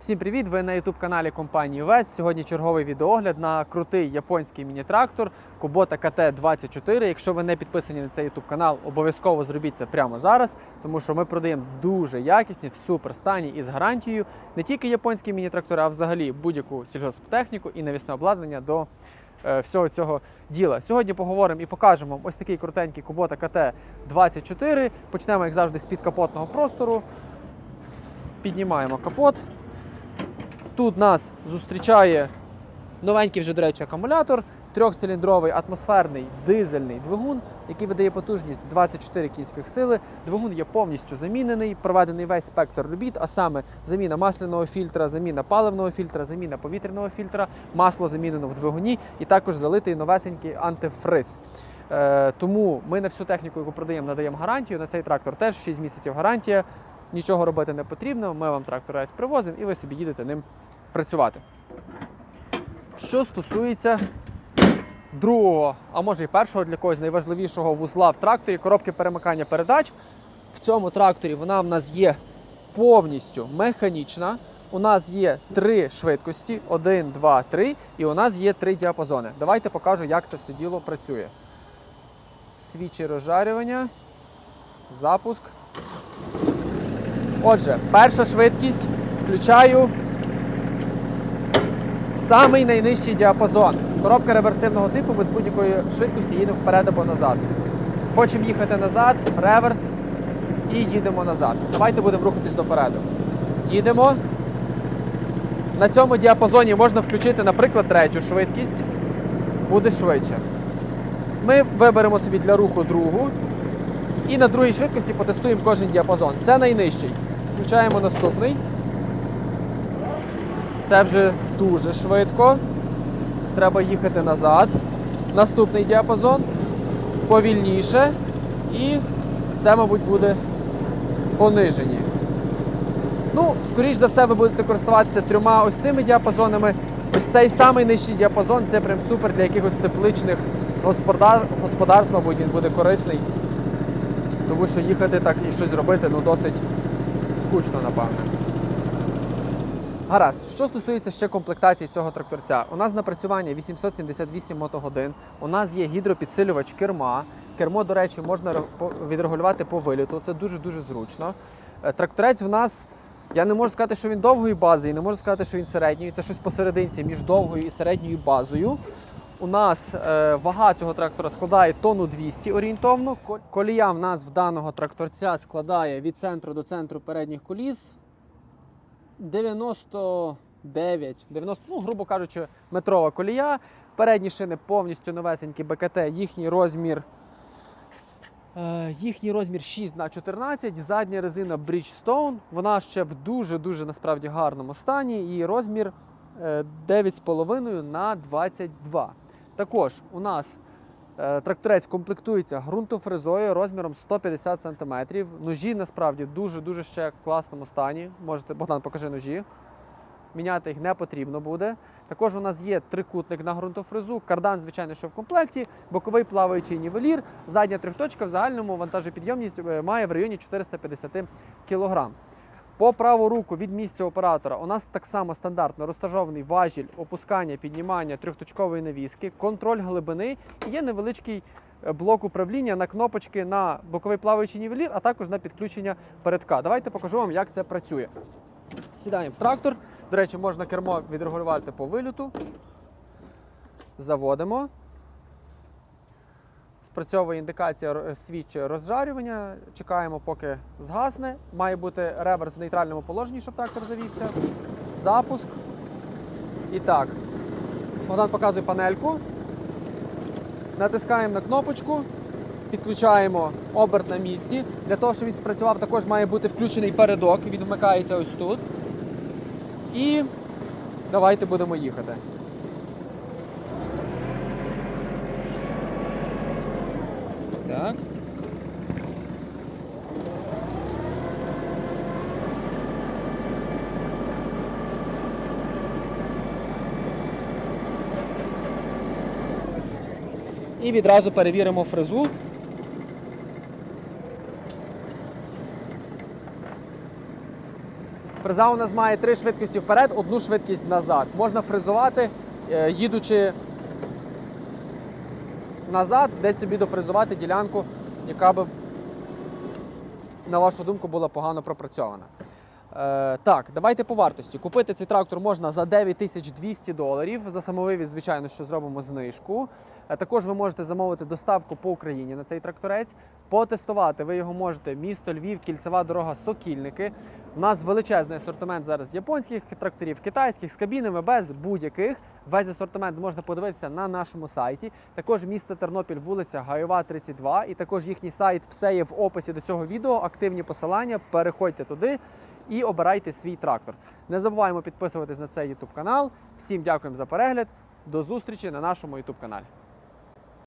Всім привіт! Ви на youtube каналі компанії ВЕС. Сьогодні черговий відеогляд на крутий японський міні-трактор Kubota KT24. Якщо ви не підписані на цей youtube канал, обов'язково зробіть це прямо зараз, тому що ми продаємо дуже якісні, в супер стані і з гарантією не тільки японські міні-трактори, а взагалі будь-яку сільгосптехніку і навісне обладнання до е, всього цього діла. Сьогодні поговоримо і покажемо вам ось такий крутенький Kubota KT24. Почнемо, як завжди, з підкапотного простору. Піднімаємо капот. Тут нас зустрічає новенький вже, до речі, акумулятор, трьохциліндровий атмосферний дизельний двигун, який видає потужність 24 кінських сили. Двигун є повністю замінений, проведений весь спектр робіт, а саме заміна масляного фільтра, заміна паливного фільтра, заміна повітряного фільтра, масло замінено в двигуні і також залитий новесенький антифриз. Е, тому ми на всю техніку, яку продаємо, надаємо гарантію. На цей трактор теж 6 місяців гарантія. Нічого робити не потрібно. Ми вам трактор привозимо і ви собі їдете ним працювати. Що стосується другого, а може і першого для когось найважливішого вузла в тракторі коробки перемикання передач. В цьому тракторі вона в нас є повністю механічна. У нас є три швидкості: 1, 2, 3, і у нас є три діапазони. Давайте покажу, як це все діло працює. Свічі розжарювання, запуск. Отже, перша швидкість включаю самий найнижчий діапазон. Коробка реверсивного типу без будь-якої швидкості їде вперед або назад. Хочемо їхати назад, реверс і їдемо назад. Давайте будемо рухатись допереду. Їдемо. На цьому діапазоні можна включити, наприклад, третю швидкість. Буде швидше. Ми виберемо собі для руху другу. І на другій швидкості потестуємо кожен діапазон. Це найнижчий. Включаємо наступний. Це вже дуже швидко. Треба їхати назад. Наступний діапазон. Повільніше. І це, мабуть, буде понижені. Ну, скоріш за все, ви будете користуватися трьома ось цими діапазонами. Ось цей самий нижчий діапазон це прям супер для якихось тепличних господар... господарств, мабуть, він буде корисний. Тому що їхати так і щось робити ну, досить скучно, напевне. Гаразд, що стосується ще комплектації цього тракторця, у нас напрацювання 878 мотогодин, у нас є гідропідсилювач керма. Кермо, до речі, можна відрегулювати по виліту. Це дуже-дуже зручно. Е, Тракторець в нас, я не можу сказати, що він довгої бази, і не можу сказати, що він середньої. Це щось посерединці між довгою і середньою базою. У нас е, вага цього трактора складає тонну 200 орієнтовно. Колія в нас в даного тракторця складає від центру до центру передніх коліс 99, 90, ну, грубо кажучи, метрова колія. Передні шини повністю новесенькі БКТ, їхній розмір. е, Їхній розмір 6 на 14, задня резина Bridgestone, вона ще в дуже-дуже насправді гарному стані. Її розмір е, 9,5 на 22. Також у нас е, тракторець комплектується ґрунтофрезою розміром 150 см. Ножі насправді дуже-дуже ще в класному стані. Можете, Богдан, покажи ножі. Міняти їх не потрібно буде. Також у нас є трикутник на ґрунтофрезу, кардан, звичайно, що в комплекті, боковий плаваючий нівелір, задня трьохточка в загальному вантажопідйомність е, має в районі 450 кг. По праву руку від місця оператора у нас так само стандартно розташований важіль опускання, піднімання трьохточкової навіски, контроль глибини і є невеличкий е, блок управління на кнопочки на боковий плаваючий нівелір, а також на підключення передка. Давайте покажу вам, як це працює. Сідаємо в трактор. До речі, можна кермо відрегулювати по вильоту. Заводимо. Спрацьовує індикація свіч розжарювання. Чекаємо, поки згасне. Має бути реверс в нейтральному положенні, щоб трактор завівся. Запуск. І так. Богдан показує панельку. Натискаємо на кнопочку. Підключаємо оберт на місці. Для того, щоб він спрацював, також має бути включений передок. Він вмикається ось тут. І давайте будемо їхати. Так. І відразу перевіримо фрезу. Фреза у нас має три швидкості вперед, одну швидкість назад. Можна фрезувати, е, їдучи назад, десь собі дофрезувати ділянку, яка би, на вашу думку, була погано пропрацьована. Е, так, давайте по вартості. Купити цей трактор можна за 9200 доларів. За самовивіз, звичайно, що зробимо знижку. Е, також ви можете замовити доставку по Україні на цей тракторець. Потестувати ви його можете місто Львів, кільцева дорога, Сокільники. У нас величезний асортимент зараз японських тракторів, китайських з кабінами без будь-яких. Весь асортимент можна подивитися на нашому сайті. Також місто Тернопіль, вулиця Гайова, 32. І також їхній сайт все є в описі до цього відео. Активні посилання. Переходьте туди і обирайте свій трактор. Не забуваємо підписуватись на цей YouTube канал. Всім дякуємо за перегляд. До зустрічі на нашому YouTube каналі.